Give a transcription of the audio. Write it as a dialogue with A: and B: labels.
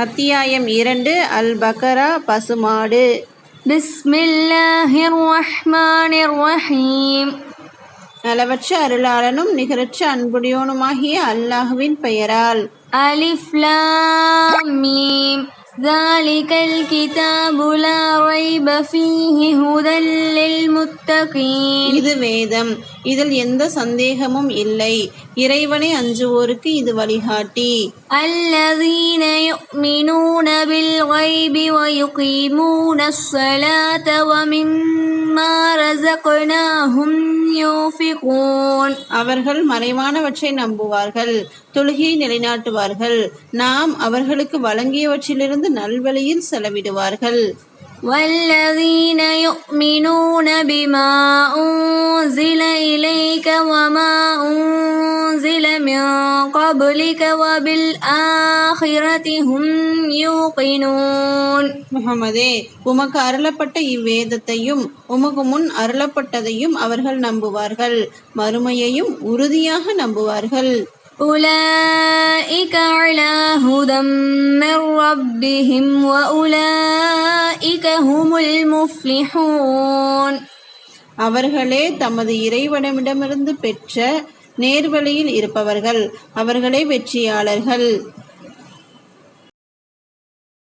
A: அத்தியாயம் இரண்டு அல் பக்கரா பசுமாடு
B: بسم الله الرحمن الرحيم
A: அளவற்ற அருளாளனும் நிகரற்ற அன்புடையோனுமாகிய அல்லாஹுவின் பெயரால்
B: ألف لام ميم ذلك الكتاب لا ريب فيه هدى للمتقين
A: இது வேதம் இதில் எந்த சந்தேகமும் இல்லை. இறைவனை அஞ்சுவோருக்கு இது வழிகாட்டி.
B: الذين يؤمنون بالغيب ويقيمون الصلاة ومما رزقناهم ينفقون
A: அவர்கள் மறைவானவற்றை நம்புவார்கள் தொழுகையை நிலைநாட்டுவார்கள். நாம் அவர்களுக்கு வழங்கியவற்றிலிருந்து நல்வழியில் செலவிடுவார்கள்.
B: والذين يؤمنون بما أنزل إليك وما أنزل من قبلك وبالآخرة هم يوقنون
A: முகமதே உமக்கு அருளப்பட்ட இவ்வேதத்தையும் உமக்கு முன் அருளப்பட்டதையும் அவர்கள் நம்புவார்கள் மறுமையையும் உறுதியாக நம்புவார்கள்
B: أولئك على هدى من ربهم وأولئك هم முஃப்லிஹூன்
A: அவர்களே தமது இறைவனமிடமிருந்து பெற்ற நேர்வழியில் இருப்பவர்கள் அவர்களே வெற்றியாளர்கள்.